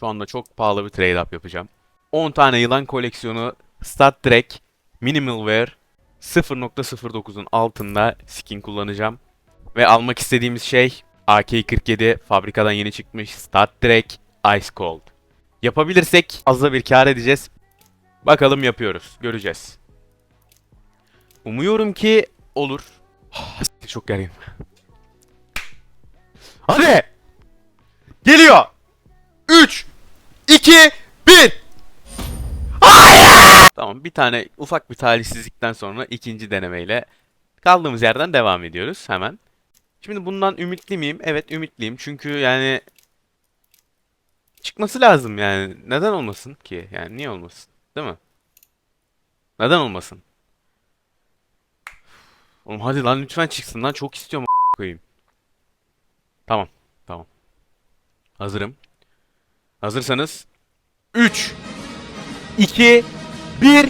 Şu anda çok pahalı bir trade up yapacağım. 10 tane yılan koleksiyonu Stat Trek Minimal Wear 0.09'un altında skin kullanacağım. Ve almak istediğimiz şey AK-47 fabrikadan yeni çıkmış Stat Trek Ice Cold. Yapabilirsek az da bir kar edeceğiz. Bakalım yapıyoruz. Göreceğiz. Umuyorum ki olur. Çok gerginim. Hadi! 2 1 Hayır! Tamam bir tane ufak bir talihsizlikten sonra ikinci denemeyle kaldığımız yerden devam ediyoruz hemen. Şimdi bundan ümitli miyim? Evet ümitliyim. Çünkü yani çıkması lazım yani. Neden olmasın ki? Yani niye olmasın? Değil mi? Neden olmasın? Oğlum hadi lan lütfen çıksın lan. Çok istiyorum koyayım. Tamam. Tamam. Hazırım. Hazırsanız 3 2 1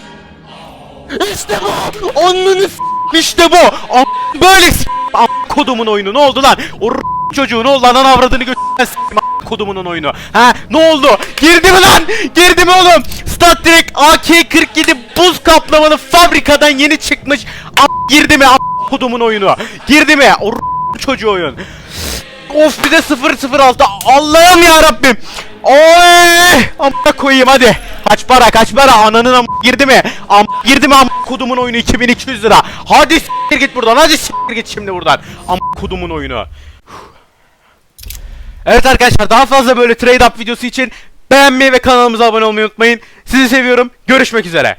İşte bu! Onunu işte bu! Am- böyle s- am- kodumun oyunu ne oldu lan? O çocuğu ne oldu lan? Avradını gö- s- am- kodumunun oyunu. Ha ne oldu? Girdi mi lan? Girdi mi oğlum? Stat Trek AK-47 buz kaplamalı fabrikadan yeni çıkmış. A- girdi mi am- kodumun oyunu? Girdi mi? O çocuğu oyun. Of bir de 006 Allah'ım ya Rabbim. Koyayım hadi. Kaç para kaç para ananın am girdi mi? Am girdi mi am kodumun oyunu 2200 lira. Hadi s**tir git buradan. Hadi s**tir git şimdi buradan. Am kodumun oyunu. Evet arkadaşlar daha fazla böyle trade up videosu için beğenmeyi ve kanalımıza abone olmayı unutmayın. Sizi seviyorum. Görüşmek üzere.